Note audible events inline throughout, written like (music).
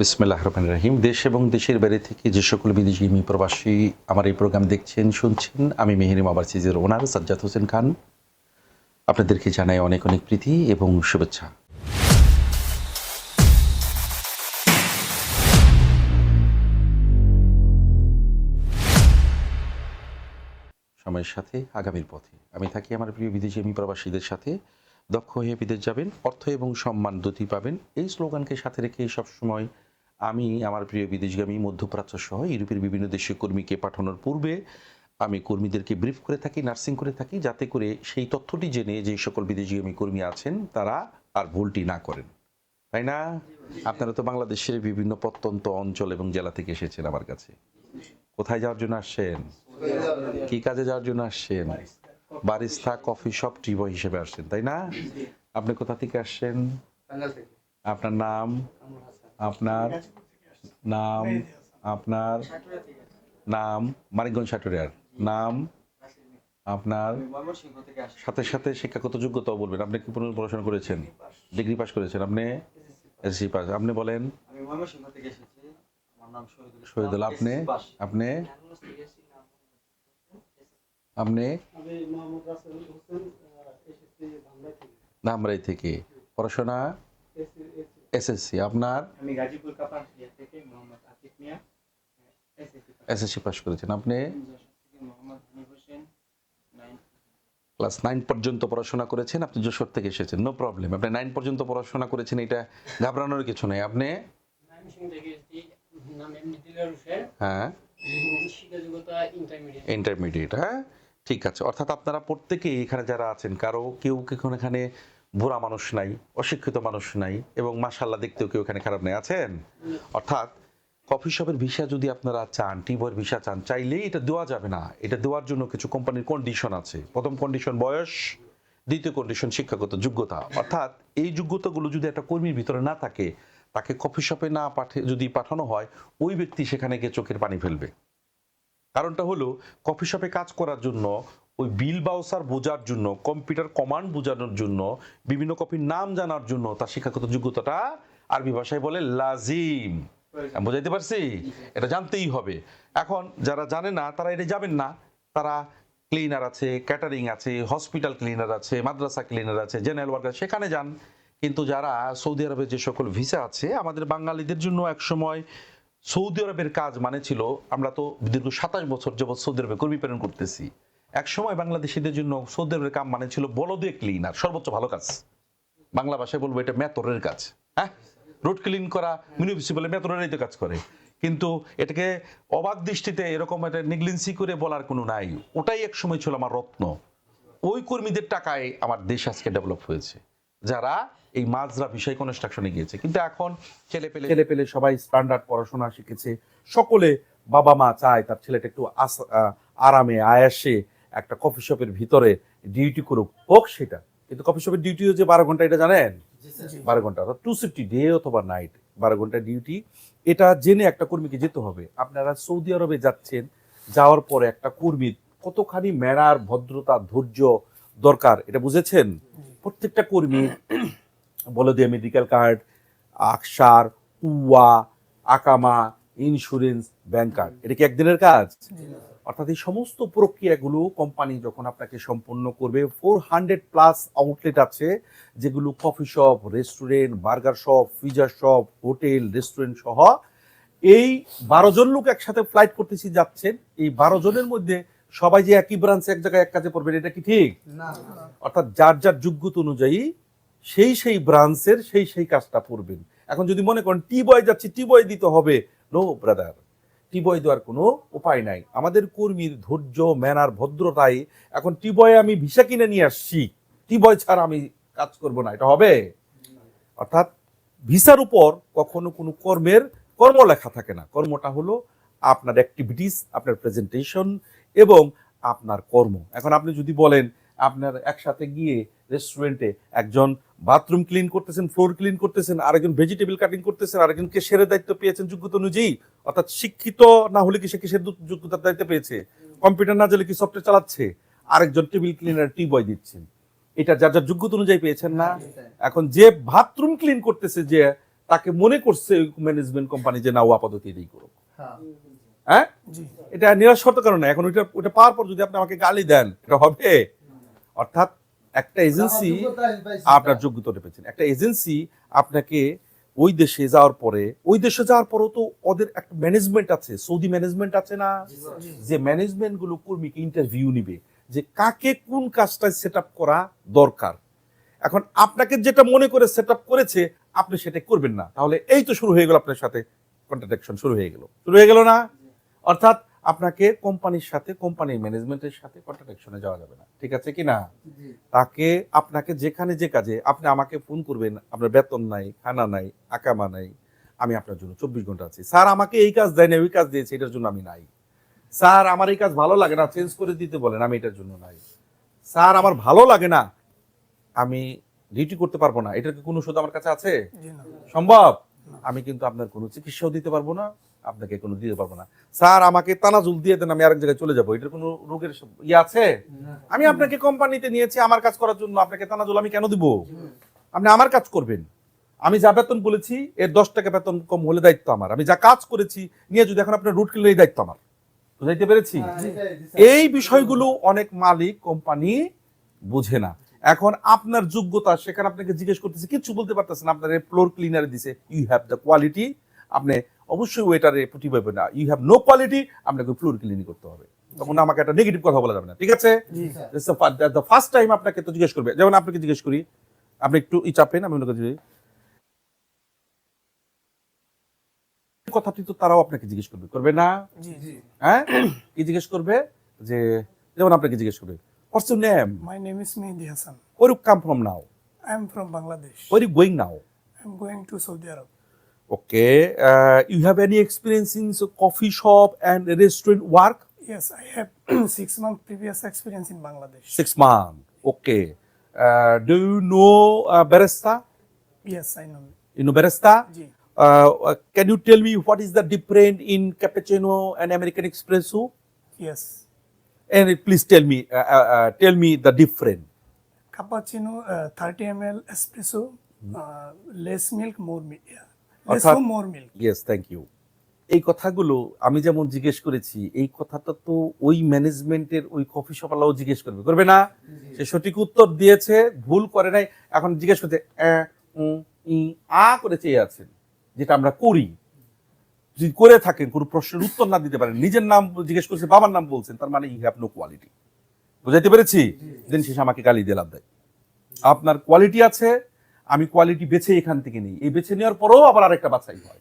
বিসমিল্লাহ রহমান রাহিম। দেশ এবং দেশের বাইরে থেকে যে সকল বিদেশি প্রবাসী আমার এই প্রোগ্রাম দেখছেন, শুনছেন, আমি মেহেরিম আবাসিজের ওনার সাজ্জাদ হোসেন খান। আপনাদেরকে জানাই অনেক অনেক প্রীতি এবং শুভেচ্ছা। সময়ের সাথে আগামীর পথে। আমি থাকি আমার প্রিয় বিদেশি প্রবাসীদের সাথে। দক্ষ হয়ে বিদেশ যাবেন, অর্থ এবং সম্মান দুটি পাবেন। এই স্লোগানকে সাথে রেখে সবসময় আমি, আমার প্রিয় বিদেশগামী, মধ্যপ্রাচ্য সহ ইউরোপের বিভিন্ন দেশে কর্মীকে পাঠানোর পূর্বে আমি কর্মীদেরকে ব্রিফ করে থাকি, নার্সিং করে থাকি, যাতে করে সেই তথ্যটি জেনে যে সকল বিদেশগামী কর্মী আছেন, তারা আর ভুলটি না করেন। তাই না? আপনারা তো বাংলাদেশের বিভিন্ন প্রত্যন্ত অঞ্চল এবং জেলা থেকে এসেছেন আমার কাছে। কোথায় যাওয়ার জন্য আসছেন? কি কাজে যাওয়ার জন্য আসছেন? Barista coffee shop tea boy হিসেবে আসছেন, তাই না? আপনি কোথা থেকে আসছেন? আপনার নাম? আপনার নাম আপনার নাম, মানিকগঞ্জ সাটুরিয়ার। নাম, আপনার সাথে সাথে শিক্ষাগত যোগ্যতাও বলবেন। আপনি কি পড়াশোনা করেছেন? ডিগ্রি পাস করেছেন আপনি? এসএসসি পাস আপনি বলেন। আপনি? আপনি? আপনি? থেকে। পড়াশোনা? এসএসসি আপনার? আমি গাজীপুর কাপাসিয়া থেকে Mohammad Atik Mia SSC SSC pass করেছেন আপনি? মোহাম্মদ হানিফ হোসেন ক্লাস নাইন পর্যন্ত পড়াশোনা করেছেন আপনি যশোর থেকে এসেছেন নো প্রবলেম। আপনি নাইন পর্যন্ত পড়াশোনা করেছেন এটা ঘাবড়ানোর কিছু নেই। আপনি? হ্যাঁ। ইন্টারমিডিয়েট ইন্টারমিডিয়েট হ্যাঁ? ঠিক আছে। অর্থাৎ আপনারা প্রত্যেকেই এখানে যারা আছেন কারও কেউ কেউ এখানে বুড়া মানুষ নাই, অশিক্ষিত মানুষ নাই এবং মাসাল্লাহ দেখতেও কেউ এখানে খারাপ নেই। আছেন? অর্থাৎ কফি শপের ভিসা যদি আপনারা চান টিবয়ের ভিসা চান, চাইলেই এটা দেওয়া যাবে না। এটা দেওয়ার জন্য কিছু কোম্পানির কন্ডিশন আছে। প্রথম কন্ডিশন বয়স, দ্বিতীয় কন্ডিশন শিক্ষাগত যোগ্যতা। অর্থাৎ এই যোগ্যতাগুলো যদি একটা কর্মীর ভিতরে না থাকে, তাকে কফি শপে না পাঠে যদি পাঠানো হয়, ওই ব্যক্তি সেখানে গিয়ে চোখের পানি ফেলবে। কারণটা হলো, কফি শপে কাজ করার জন্য ওই বিল বাউসার বোঝার জন্য, কম্পিউটার কমান্ড বোঝানোর জন্য, বিভিন্ন কপির নাম জানার জন্য তার শিক্ষাগত যোগ্যতাটা আরবি ভাষায় বলে লাজিম। বোঝাইতে পারছি? এটা জানতেই হবে। এখন যারা জানে না, তারা এটা যাবেন না। তারা ক্লিনার আছে, ক্যাটারিং আছে, হসপিটাল ক্লিনার আছে, মাদ্রাসা ক্লিনার আছে, জেনারেল ওয়ার্কার, সেখানে যান। কিন্তু যারা সৌদি আরবের যে সকল ভিসা আছে, আমাদের বাঙালিদের জন্য এক সময় সৌদি আরবের কাজ মানে ছিল, আমরা তো দীর্ঘ সাতাশ বছর যাবৎ সৌদি আরবে কর্মী প্রেরণ করতেছি। এক সময় বাংলাদেশিদের জন্য সৌদি আরবের কাম মানে ছিল বলদে ক্লিনার সর্বোচ্চ ভালো কাজ। বাংলা ভাষায় বলব এটা মেতরের কাজ হ্যাঁ? রোড ক্লিন করা মিউনিসিপালে মেতরেরই তো কাজ করে। কিন্তু এটাকে অবাক দৃষ্টিতে এরকম একটা নেগলেন্সি করে বলার কোনো নাই। ওটাই এক সময় ছিল আমার রত্ন। ওই কর্মীদের টাকায় আমার দেশ আজকে ডেভেলপ হয়েছে। যারা এই মাজরা বিষয় কনস্ট্রাকশনে গিয়েছে। কিন্তু এখন ছেলে পেলে ছেলে পেলে সবাই স্ট্যান্ডার্ড পড়াশোনা শিখেছে। সকলে বাবা মা চায় তার ছেলেটা একটু আরামে, আয়াসে। একটা কফি শপের ভিতরে ডিউটি করুক, হোক সেটা। কিন্তু কফি শপের ডিউটি হচ্ছে বারো ঘণ্টা, এটা জানেন? বারো ঘণ্টা, অর্থাৎ টু সিফটি ডে অথবা নাইট বারো ঘণ্টা ডিউটি এটা জেনে একটা কর্মীকে যেতে হবে। আপনারা সৌদি আরবে যাচ্ছেন, যাওয়ার পরে একটা কর্মীর কতখানি ম্যানার, ভদ্রতা, ধৈর্য দরকার, এটা বুঝেছেন? প্রত্যেকটা কর্মী বলে দিয়ে মেডিকেল কার্ড আকসার উয়া আকামা ইন্স্যুরেন্স ব্যাংক কার্ড এটা কি একদিনের কাজ? অর্থাৎ এই সমস্ত প্রক্রিয়াগুলো কোম্পানি যখন আপনাকে সম্পন্ন করবে ফোর হান্ড্রেড প্লাস আউটলেট আছে যেগুলো coffee shop restaurant burger shop pizza shop hotel restaurant সহ। এই বারো জন লোক একসাথে ফ্লাইট করতেছি যাচ্ছেন। এই বারো জনের মধ্যে সবাই যে একই ব্রাঞ্চে এক জায়গায় এক কাজে পড়বেন এটা কি ঠিক? অর্থাৎ যার যার যোগ্যতা অনুযায়ী সেই সেই ব্রাঞ্চের সেই সেই কাজটা করবেন। এখন যদি মনে করেন টি বয় যাচ্ছি টি বয় দিতে হবে। নো ব্রাদার টি বয় দেওয়ার কোনো উপায় নাই। আমাদের কর্মীর ধৈর্য, ম্যানার ভদ্রতাই এখন টি বয় আমি ভিসা কিনে নিয়ে আসছি। টিবয় ছাড়া আমি কাজ করব না, এটা হবে? অর্থাৎ ভিসার উপর কখনো কোনো কর্মের কর্ম লেখা থাকে না। কর্মটা হলো আপনার অ্যাক্টিভিটিস আপনার প্রেজেন্টেশন এবং আপনার কর্ম। এখন আপনি যদি বলেন আপনার একসাথে গিয়ে রেস্টুরেন্টে একজন বাথরুম ক্লিন করতেছেন ফ্লোর ক্লিন করতেছেন আরেকজন ভেজিটেবল কাটিং করতেছেন আরেকজন কেশের দায়িত্ব পেয়েছেন যোগ্যতা অনুযায়ী অর্থাৎ শিক্ষিত না হলে কি সে কেশের যোগ্যতার দায়িত্ব পেয়েছে? কম্পিউটার না জানলে কি সফটওয়্যার চালাচ্ছে? আরেকজন টেবিল ক্লিনার টি বয় দিচ্ছেন। এটা যার যার যোগ্যতা অনুযায়ী পেয়েছেন না। এখন যে বাথরুম ক্লিন করতেছে যে তাকে মনে করছে ম্যানেজমেন্ট কোম্পানি যে না ও আপাতত এটাই করুক। হ্যাঁ। এটা জি। এটা নিরাশর্ত কারণে এখন ওইটা ওটা পাওয়ার পর যদি আপনি আমাকে গালি দেন এটা হবে। অর্থাৎ একটা এজেন্সি আপনার যোগ্যতাটা পেয়েছেন। একটা এজেন্সি আপনাকে ওই দেশে যাওয়ার পরে ওই দেশে যাওয়ার পরেও তো ওদের একটা ম্যানেজমেন্ট আছে। সৌদি ম্যানেজমেন্ট আছে না? যে ম্যানেজমেন্টগুলো কর্মীকে ইন্টারভিউ নিবে যে কাকে কোন কাজটা সেট করা দরকার। এখন আপনাকে যেটা মনে করে সেট করেছে আপনি সেটা করবেন না। তাহলে এই তো শুরু হয়ে গেল আপনার সাথে কন্ট্রাডিকশন শুরু হয়ে গেল। শুরু হয়ে গেল না? অর্থাৎ আপনাকে কোম্পানির সাথে কোম্পানির ম্যানেজমেন্টের সাথে কন্ট্রাডিকশনে যাওয়া যাবে না। ঠিক আছে কি না? তাকে আপনাকে যেখানে যে কাজে আপনি আমাকে ফোন করবেন আপনার বেতন নাই খানা নাই আকামা নাই আমি আপনার জন্য চব্বিশ ঘণ্টা আছি। স্যার আমাকে এই কাজ দেয় না ওই কাজ দিয়েছে এটার জন্য আমি নাই। স্যার আমার এই কাজ ভালো লাগে না চেঞ্জ করে দিতে বলেন আমি এটার জন্য নাই। স্যার আমার ভালো লাগে না আমি ডিউটি করতে পারব না এটার কি কোনো ওষুধ আমার কাছে আছে? সম্ভব? আমি কিন্তু আপনার কোনো চিকিৎসাও দিতে পারব না আপনাকে কোনো দিতে পারব না। স্যার আমাকে তানাজুল দিয়ে দেন আমি আরেক জায়গায় চলে যাব। এটার কোনো রোগের ইয়ে আছে? আমি আপনাকে কোম্পানিতে নিয়েছি আমার কাজ করার জন্য। আপনাকে তানাজুল আমি কেন দিব? আপনি আমার কাজ করবেন। আমি যা বেতন বলেছি এর দশ টাকা বেতন কম হলে দায়িত্ব আমার। আমি যা কাজ করেছি নিয়ে যদি এখন আপনার রুট কিনলে এই দায়িত্ব আমার। বুঝাইতে পেরেছি? এই বিষয়গুলো অনেক মালিক কোম্পানি বুঝে না। এখন আপনার যোগ্যতা সেখানে আপনাকে জিজ্ঞেস করতেছে কিছু বলতে পারতেছেন আপনার ফ্লোর ক্লিনারে দিছে। ইউ হ্যাভ দ্য কোয়ালিটি আপনি অবশ্যই ওয়েটারে পাবেন না। ইউ হ্যাভ নো কোয়ালিটি আপনাকে ফ্লোর ক্লিনিং করতে হবে। তখন আমাকে একটা নেগেটিভ কথা বলা যাবে না। ঠিক আছে? দ্য ফার্স্ট টাইম আপনাকে তো জিজ্ঞেস করবে। যেমন আপনাকে জিজ্ঞেস করি আপনি একটু ই চাপেন আমি ওনাকে জিজ্ঞেস কথাটি তো তারাও আপনাকে জিজ্ঞেস করবে। করবে না? হ্যাঁ? কি জিজ্ঞেস করবে? যে যেমন আপনাকে জিজ্ঞেস করবে what's your name come from now? I am from. Where you going now? I am going to. Okay. Uh, you have any experience in so coffee shop and restaurant work? Yes, I have (clears throat) six month previous experience in Bangladesh. Six months. Okay. Uh, do you know uh, barista? Yes, I know. You know barista? Ji. Uh, uh, can you tell me what is the difference in cappuccino and American espresso? Yes. And please tell me, uh, uh, uh, tell me the difference. Cappuccino, uh, 30 ml espresso, uh, less milk, more milk. অর্থাৎ- more milk. Yes thank you এই কথাগুলো আমি যেমন জিজ্ঞেস করেছি এই কথাটা তো ওই ম্যানেজমেন্টের ওই কফি শপওয়ালাও জিজ্ঞেস করবে। করবে না? সে সঠিক উত্তর দিয়েছে ভুল করে নাই। এখন জিজ্ঞেস করছে ই, আ করে চেয়ে আছেন যেটা আমরা করি। যদি করে থাকেন কোনো প্রশ্নের উত্তর না দিতে পারেন নিজের নাম জিজ্ঞেস করছে বাবার নাম বলছেন তার মানে ইউ হ্যাভ নো কোয়ালিটি বুঝাইতে পেরেছি? দিন শেষে আমাকে গালি দিয়ে লাভ দেয় আপনার কোয়ালিটি আছে আমি কোয়ালিটি বেছে এখান থেকে নিই। এই বেছে নেওয়ার পরেও আবার আরেকটা বাছাই হয়।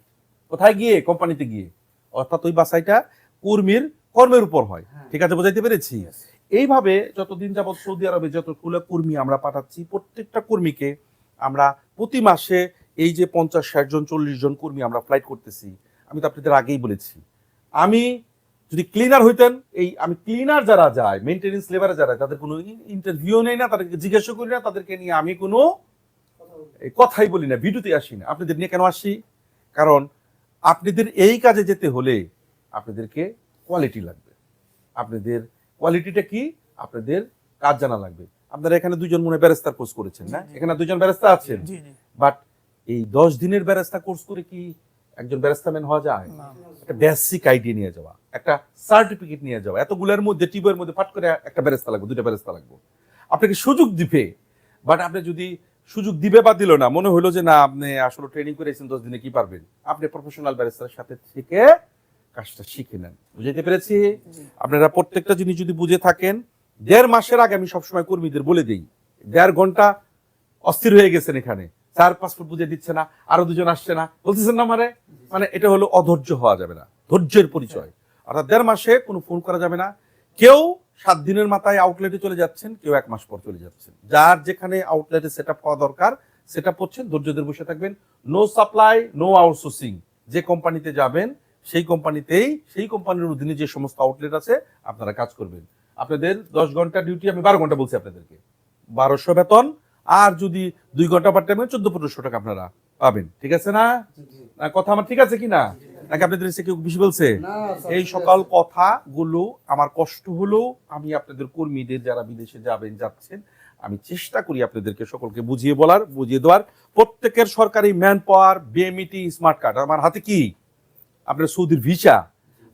কোথায় গিয়ে? কোম্পানিতে গিয়ে। অর্থাৎ ওই বাছাইটা কর্মীর কর্মের উপর হয়। ঠিক আছে বোঝাইতে পেরেছি? এইভাবে যতদিন যাবত সৌদি আরবে যতগুলো কর্মী আমরা পাঠাচ্ছি প্রত্যেকটা কর্মীকে আমরা প্রতি মাসে এই যে পঞ্চাশ ষাট জন চল্লিশ জন কর্মী আমরা ফ্লাইট করতেছি আমি তো আপনাদের আগেই বলেছি। আমি যদি ক্লিনার হইতেন এই আমি ক্লিনার যারা যায় মেনটেনেন্স লেবারে যারা তাদের কোনো ইন্টারভিউ নেই না তাদেরকে জিজ্ঞাসা করি না তাদেরকে নিয়ে আমি কোনো কথাই বলি না ভিডিওতে আসি না। আপনাদের নিয়ে কেন আসি? কারণ আপনাদের এই কাজে যেতে হলে আপনাদেরকে কোয়ালিটি লাগবে। আপনাদের কোয়ালিটিটা কি? আপনাদের কাজ জানা লাগবে। আপনারা এখানে দুজন মনে ব্যারেস্তার কোর্স করেছেন না? এখানে দুজন ব্যারেস্তা আছেন। বাট এই দশ দিনের ব্যারেস্তা কোর্স করে কি একজন ব্যারেস্তাম্যান হওয়া যায়? একটা বেসিক আইডিয়া নিয়ে যাওয়া একটা সার্টিফিকেট নিয়ে যাওয়া। এতগুলোর মধ্যে টিবের মধ্যে ফাট করে একটা ব্যারেস্তা লাগবে দুটা ব্যারেস্তা লাগবে। আপনাকে সুযোগ দিবে। বাট আপনি যদি সুযোগ দিবে বা দিল না, মনে হলো যে না, আপনি আসলে ট্রেনিং করেছেন, দশ দিনে কি পারবেন? আপনি প্রফেশনাল ব্যারিস্টারের সাথে থেকে কাজটা শিখে নেন। বুঝাইতে পেরেছি? আপনারা প্রত্যেকটা জিনিস যদি বুঝে থাকেন, দেড় মাসের আগে আমি সবসময় কর্মীদের বলে দিই, দেড় ঘণ্টা অস্থির হয়ে গেছেন এখানে, স্যার পাসপোর্ট বুঝে দিচ্ছে না, আরও দুজন আসছে না, বলতেছেন না মানে মানে এটা হলো অধৈর্য হওয়া যাবে না, ধৈর্যের পরিচয়। অর্থাৎ দেড় মাসে কোনো ফোন করা যাবে না। কেউ সাত দিনের মাথায় আউটলেটে চলে যাচ্ছেন কেউ এক মাস পর চলে যাচ্ছেন। যার যেখানে আউটলেটে সেট আপ হওয়া দরকার সেট আপ হচ্ছেন ধৈর্যদের বসে থাকবেন। নো সাপ্লাই নো আউটসোর্সিং যে কোম্পানিতে যাবেন সেই কোম্পানিতেই সেই কোম্পানির অধীনে যে সমস্ত আউটলেট আছে আপনারা কাজ করবেন। আপনাদের দশ ঘণ্টা ডিউটি আমি বারো ঘণ্টা বলছি আপনাদেরকে। বারোশো বেতন আর যদি দুই ঘণ্টা পার টাইমে চোদ্দ পনেরোশো টাকা আপনারা পাবেন। ঠিক আছে না? না, কথা আমার ঠিক আছে কি না নাকি আপনাদের এসে কেউ বেশি বলছে? এই সকল কথাগুলো আমার কষ্ট হলো আমি আপনাদের কর্মীদের যারা বিদেশে যাবেন যাচ্ছেন আমি চেষ্টা করি আপনাদেরকে সকলকে বুঝিয়ে বলার বুঝিয়ে দেওয়ার। প্রত্যেকের সরকারি man power BMET smart card আমার হাতে কি? আপনার সৌদির ভিসা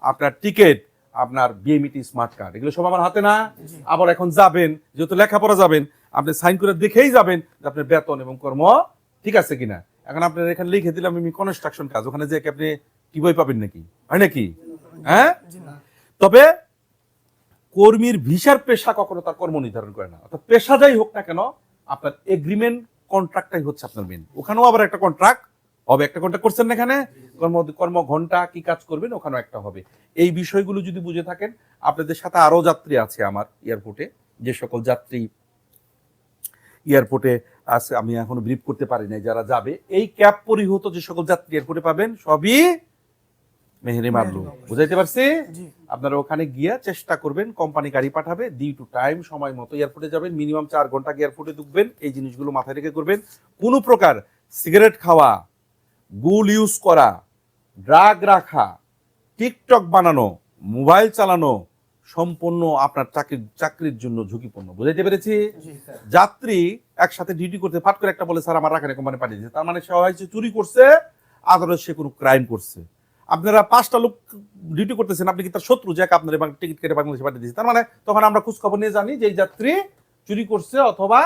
আপনার টিকিট আপনার বিএমইটি স্মার্ট কার্ড এগুলো সব আমার হাতে না? আবার এখন যাবেন যেহেতু লেখাপড়া যাবেন আপনি সাইন করে দেখেই যাবেন যে আপনার বেতন এবং কর্ম ঠিক আছে কিনা। এখন আপনার এখানে লিখে দিলাম আমি কনস্ট্রাকশন কাজ। ওখানে যে আপনি কি বই পাবেন নাকি? হয় নাকি? হ্যাঁ? তবে কর্মীর ভিসার পেশা কখনো তার কর্ম নির্ধারণ করে না। অর্থাৎ পেশা যাই হোক না কেন, আপনার এগ্রিমেন্ট কন্ট্রাক্টটাই হচ্ছে আপনার মেন ওখানেও আবার একটা কন্ট্রাক্ট হবে, একটা কন্ট্রাক্ট করছেন না এখানে? কর্ম কর্ম ঘণ্টা কি কাজ করবেন, ওখানেও একটা হবে। এই বিষয়গুলো যদি বুঝে থাকেন, আপনাদের সাথে আরও যাত্রী আছে আমার এয়ারপোর্টে যে সকল যাত্রী এয়ারপোর্টে আছে, আমি এখনও ব্রিফ করতে পারি নাই যারা যাবে। এই ক্যাব পরিহত যে সকল যাত্রী এয়ারপোর্টে পাবেন, সবই মেহেরি মারলু বুঝাইতে পারছি? আপনারা ওখানে গিয়ে চেষ্টা করবেন কোম্পানি গাড়ি পাঠাবে ডি টু টাইম সময় মতো এয়ারপোর্টে যাবেন মিনিমাম চার ঘণ্টা এয়ারপোর্টে ঢুকবেন এই জিনিসগুলো মাথায় রেখে করবেন। কোনো প্রকার সিগারেট খাওয়া গুল ইউজ করা ড্রাগ রাখা টিকটক বানানো মোবাইল চালানো সম্পূর্ণ আপনার চাকরির চাকরির জন্য ঝুঁকিপূর্ণ। বুঝাইতে পেরেছি? যাত্রী একসাথে ডিউটি করতে ফাট করে একটা বলে স্যার আমার রাখানে কোম্পানি পাঠিয়েছে তার মানে সে হয়েছে চুরি করছে আদালত সে কোনো ক্রাইম করছে। আপনারা পাঁচটা লোক ডিউটি করতেছেন আপনি কি তার শত্রু? যাকে আপনার এবং টিকিট কেটে বাংলাদেশে পাঠিয়ে দিয়েছে। তার মানে তখন আমরা খোঁজ খবর নিয়ে জানি যে এই যাত্রী চুরি করছে অথবা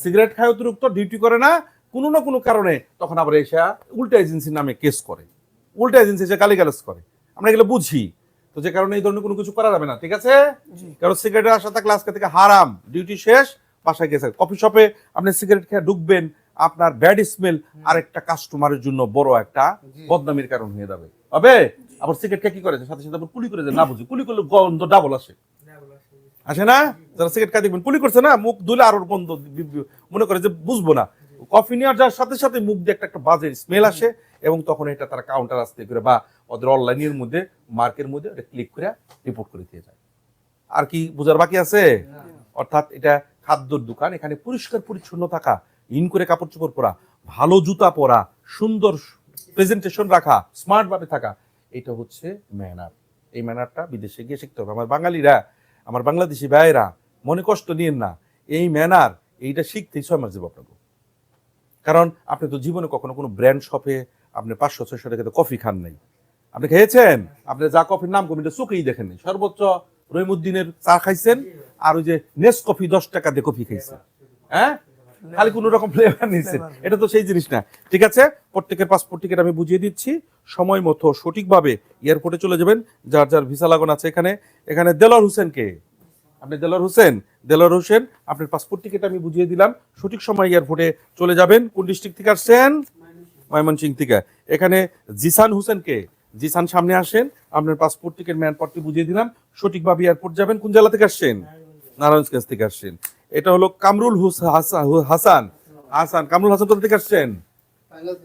সিগারেট খায় অতিরিক্ত ডিউটি করে না। কোনো না কোনো কারণে তখন আবার এসে উল্টা এজেন্সির নামে কেস করে। উল্টা এজেন্সি এসে গালিগালাজ করে। আমরা এগুলো বুঝি। তো যে কারণে এই ধরনের কোনো কিছু করা যাবে না ঠিক আছে? কারণ সিগারেটের আসা থাকলে আজকে থেকে হারাম। ডিউটি শেষ বাসায় গেছে কফি শপে আপনি সিগারেট খেয়ে ঢুকবেন আপনার ব্যাড স্মেল আরেকটা কাস্টমারের জন্য বড় একটা বদনামির কারণ হয়ে যাবে। হবে আবার সিগারেট খেয়ে কি করেছে সাথে সাথে আবার কুলি করে না বুঝি। কুলি করলে গন্ধ ডাবল আসে। আসে না? যারা সিগারেট খাই দেখবেন, কুলি করছে না, মুখ ধুলে আরও গন্ধ মনে করে যে বুঝব না। কফি নেওয়ার যাওয়ার সাথে সাথে মুখ দিয়ে একটা একটা বাজে স্মেল আসে এবং তখন এটা তারা কাউন্টার আসতে করে বা ওদের অনলাইনের মধ্যে মার্কের মধ্যে এটা ক্লিক করে রিপোর্ট করে দিয়ে যায়। আর কি বোঝার বাকি আছে? অর্থাৎ এটা খাদ্যর দোকান, এখানে পরিষ্কার পরিচ্ছন্ন থাকা, ইন করে কাপড় চোপড় পরা, ভালো জুতা পরা, সুন্দর প্রেজেন্টেশন রাখা স্মার্ট ভাবে থাকা, এটা হচ্ছে ম্যানার এই ম্যানারটা বিদেশে গিয়ে শিখতে হবে। আমার বাঙালিরা, আমার বাংলাদেশি ভাইয়েরা, মনে কষ্ট নিয়েন না, এই ম্যানার এইটা শিখতেই ছয় মাস দেবো আপনাকে। কারণ আপনি তো জীবনে কখনো কোনো ব্র্যান্ড শপে আপনি পাঁচশো, ছয়শো টাকাতে কফি খান নাই। আপনি খেয়েছেন? আপনি যা কফির নাম কফিটা চোখেই দেখেন নাই। সর্বোচ্চ রহিমুদ্দিনের চা খাইছেন, আর ওই যে নেস কফি দশ টাকা দিয়ে কফি খাইছেন। হ্যাঁ? খালি কোনো রকম ফ্লেভার নিয়েছেন এটা তো সেই জিনিস না। ঠিক আছে? প্রত্যেকের পাসপোর্ট টিকিট আমি বুঝিয়ে দিচ্ছি। সময় মতো সঠিকভাবে এয়ারপোর্টে চলে যাবেন। যার যার ভিসা লাগানো আছে এখানে। এখানে দেলোয়ার হোসেনকে। আপনি দেলোয়ার হোসেন? দেলোয়ার হোসেন আপনার পাসপোর্ট টিকিট আমি বুঝিয়ে দিলাম। সঠিক সময় এয়ারপোর্টে চলে যাবেন। কোন ডিস্ট্রিক্ট থেকে আসছেন? ময়মনসিং থেকে। এখানে জিসান হোসেনকে। জিসান সামনে আসেন। আপনার পাসপোর্ট টিকিট ম্যানপটটি বুঝিয়ে দিলাম। সঠিকভাবে এয়ারপোর্ট যাবেন। কোন জেলা থেকে আসছেন? নারায়ণগঞ্জ থেকে আসছেন। এটা হলো কামরুল হাসান। হাসান, কামরুল হাসান কোথা থেকে আসছেন?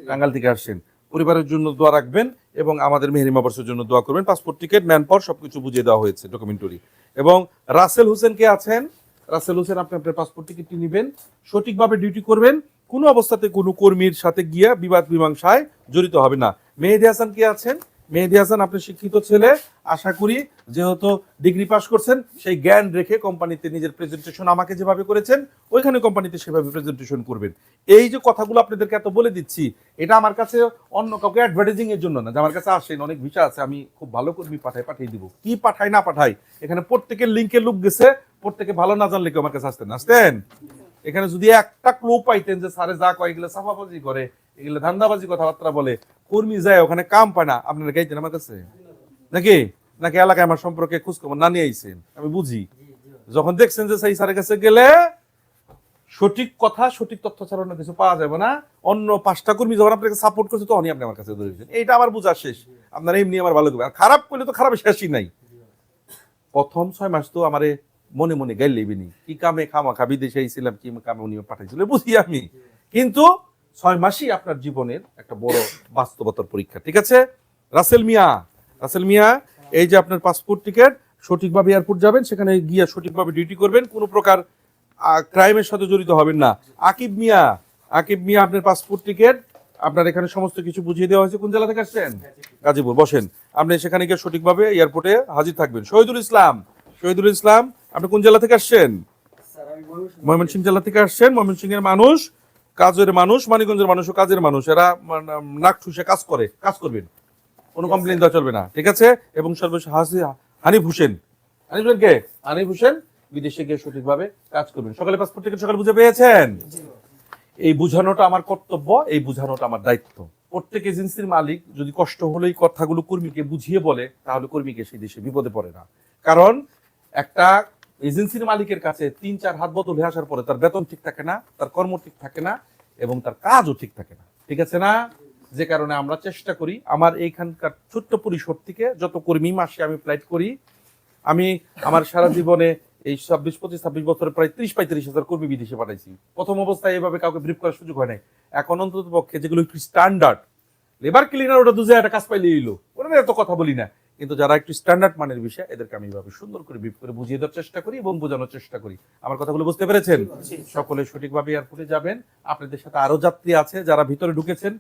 টাঙ্গাল থেকে আসছেন। পরিবারের জন্য দোয়া রাখবেন এবং আমাদের মেহরিমা বর্ষের জন্য দোয়া করবেন। পাসপোর্ট, টিকিট ম্যান পাওয়ার সবকিছু বুঝিয়ে দেওয়া হয়েছে ডকুমেন্টারি। এবং রাসেল হোসেন কে আছেন? রাসেল হোসেন, আপনি আপনার পাসপোর্ট, টিকিটটি নেবেন, সঠিকভাবে ডিউটি করবেন। কোনো অবস্থাতে কোনো কর্মীর সাথে গিয়ে বিবাদ মীমাংসায় জড়িত হবে না। মেহেদি হাসান কে আছেন? মেহেদি হাসান, আপনি শিক্ষিত ছেলে, আশা করি যেহেতু ডিগ্রি পাস করছেন, সেই জ্ঞান রেখে কোম্পানিতে নিজের প্রেজেন্টেশন আমাকে যেভাবে করেছেন, ওইখানে কোম্পানিতে সেভাবে প্রেজেন্টেশন করবেন। এই যে কথাগুলো আপনাদেরকে এত বলে দিচ্ছি, এটা আমার কাছে অন্য কাউকে অ্যাডভার্টাইজিং এর জন্য না, যে আমার কাছে আসেন অনেক বিষয় আছে, আমি খুব ভালো কর্মী পাঠাই পাঠিয়ে দিব। কি পাঠাই না পাঠাই এখানে প্রত্যেকের লিঙ্কে লুক গেছে, প্রত্যেকে ভালো না জানলে কেউ আমার কাছে আসতেন আসতেন? এখানে যদি একটা ক্লু পাইতেন যে স্যারে যা কয়, এগুলো সাফাবাজি করে, এগুলো ধান্দাবাজি কথাবার্তা বলে কর্মী যায়, ওখানে কাম পায় না। আপনারা গাইতেন আমার কাছে? নাকি? নাকি এলাকায় আমার সম্পর্কে খোঁজখবর না নিয়ে আমি বুঝি। যখন দেখছেন যে সেই স্যারের কাছে গেলে সঠিক কথা, সঠিক তথ্য ছাড়া অন্য কিছু পাওয়া যাবে না। অন্য পাঁচটা কর্মী যখন আপনাকে সাপোর্ট করছে, তখনই আপনি আমার কাছে ধরেছেন এইটা আমার বোঝা শেষ। আপনারা এমনি আমার ভালো দেবে আর খারাপ করলে তো খারাপ শেষই নাই। প্রথম ছয় মাস তো আমারে মনে মনে গাইল লেবিনি কি কামে খামা খাবি দেশে আইছিলাম, কি কামে উনি পাঠাইছিল, বুঝি আমি। কিন্তু ছয় মাসই আপনার জীবনের একটা বড় বাস্তবতার পরীক্ষা, ঠিক আছে? রাসেল মিয়া রাসেল মিয়া, এই যে আপনার পাসপোর্ট টিকিট, সঠিকভাবে এয়ারপোর্ট যাবেন, সেখানে গিয়ে সঠিকভাবে ডিউটি করবেন, কোনো প্রকার ক্রাইমের সাথে জড়িত হবেন না। আকিব মিয়া আকিব মিয়া, আপনার পাসপোর্ট টিকিট, আপনার এখানে সমস্ত কিছু বুঝিয়ে দেওয়া হয়েছে, কোন জেলা থেকে আসছেন? গাজীপুর, বসেন। আপনি সেখানে গিয়ে সঠিকভাবে এয়ারপোর্টে হাজির থাকবেন। শহীদুল ইসলাম শহীদুল ইসলাম, আপনি কোন জেলা থেকে আসছেন? ময়মনসিংহ জেলা থেকে আসছেন, ময়মনসিংহের মানুষ। কাজের মানুষ মানিকগঞ্জের মানুষ কাজের মানুষ। এরা নাক ঠুসে কাজ করে কাজ করবেন। কোনো কমপ্লেন দেওয়া চলবে না ঠিক আছে? এবং সর্বশেষ হাসি হানিফ হোসেন। হানিফ হোসেন কে? হানিফ হোসেন বিদেশে গিয়ে সঠিকভাবে কাজ করবেন। সকালে পাসপোর্ট টিকিট সকালে বুঝে পেয়েছেন? এই বুঝানোটা আমার কর্তব্য এই বুঝানোটা আমার দায়িত্ব। প্রত্যেক এজেন্সির মালিক যদি কষ্ট হলেই কথাগুলো কর্মীকে বুঝিয়ে বলে তাহলে কর্মীকে সেই দেশে বিপদে পড়ে না। কারণ একটা এজেন্সির মালিকের কাছে তিন চার হাত বদল হয়ে আসার পরে তার বেতন ঠিক থাকে না তার কর্ম ঠিক থাকে না এবং তার কাজও ঠিক থাকে না। ঠিক আছে না? যে কারণে আমরা চেষ্টা করি, আমার এইখানকার ছোট্ট পরিসর থেকে যত কর্মী মাসে আমি ফ্লাইট করি, আমি আমার সারা জীবনে এই ছাব্বিশ, পঁচিশ, ছাব্বিশ বছরে প্রায় ত্রিশ, পঁয়ত্রিশ হাজার কর্মী বিদেশে পাঠাইছি। প্রথম অবস্থায় এভাবে কাউকে ব্রিফ করার সুযোগ হয় নাই। এখন অন্তত পক্ষে যেগুলো একটু স্ট্যান্ডার্ড লেবার ক্লিনার ওটা দুজে একটা কাজ পাইলে এলো ওরা এত কথা বলি না। কিন্তু যারা একটু স্ট্যান্ডার্ড মানের বিষয় এদেরকে আমি এইভাবে সুন্দর করে ব্রিফ করে বুঝিয়ে দেওয়ার চেষ্টা করি এবং বোঝানোর চেষ্টা করি। আমার কথাগুলো বুঝতে পেরেছেন? সকলে সঠিকভাবে এয়ারপোর্টে যাবেন। আপনাদের সাথে আরও যাত্রী আছে যারা ভিতরে ঢুকেছেন।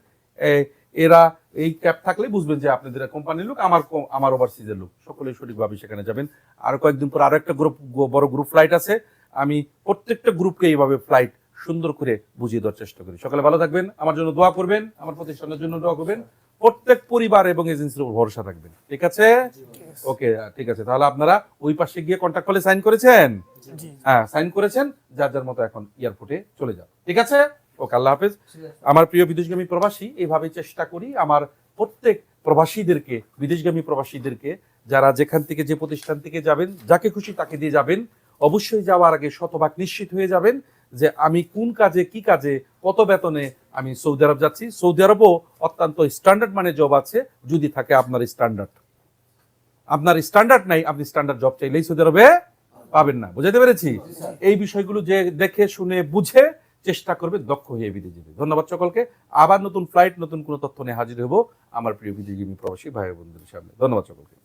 এরা এই ক্যাব থাকলে বুঝবেন যে আপনাদের কোম্পানির লোক আমার আমার ওভারসিজের লোক। সকলে সঠিকভাবে সেখানে যাবেন। আর কয়েকদিন পর আরও একটা গ্রুপ বড় গ্রুপ ফ্লাইট আছে। আমি প্রত্যেকটা গ্রুপকে এইভাবে ফ্লাইট সুন্দর করে বুঝিয়ে দেওয়ার চেষ্টা করি। সকালে ভালো থাকবেন। আমার জন্য দোয়া করবেন। আমার প্রতিষ্ঠানের জন্য দোয়া করবেন। প্রত্যেক পরিবার এবং এজেন্সির উপর ভরসা রাখবেন ঠিক আছে? ওকে ঠিক আছে। তাহলে আপনারা ওই পাশে গিয়ে কন্ট্যাক্ট করলে সাইন করেছেন? হ্যাঁ সাইন করেছেন যার যার মতো এখন এয়ারপোর্টে চলে যান। ঠিক আছে? ওকে আল্লাহ হাফেজ। আমার প্রিয় বিদেশগামী প্রবাসী এইভাবে চেষ্টা করি আমার প্রত্যেক প্রবাসীদেরকে বিদেশগামী প্রবাসীদেরকে যারা যেখান থেকে যে প্রতিষ্ঠান থেকে যাবেন যাকে খুশি তাকে দিয়ে যাবেন অবশ্যই যাওয়ার আগে শতভাগ নিশ্চিত হয়ে যাবেন। যে আমি কোন কাজে, কি কাজে, কত বেতনে আমি সৌদি আরব যাচ্ছি। সৌদি আরবও অত্যন্ত স্ট্যান্ডার্ড মানে জব আছে, যদি থাকে আপনার স্ট্যান্ডার্ড আপনার স্ট্যান্ডার্ড নাই, আপনি স্ট্যান্ডার্ড জব চাইলেই সৌদি আরবে পাবেন না। বুঝাতে পেরেছি? এই বিষয়গুলো যে দেখে, শুনে, বুঝে চেষ্টা করবে, দক্ষ হয়ে বিদেশে যেতে ধন্যবাদ সকলকে। আবার নতুন ফ্লাইট নতুন কোনো তথ্য নিয়ে হাজির হব আমার প্রিয় বিদেশি প্রবাসী ভাই বোনদের সামনে। ধন্যবাদ সকলকে।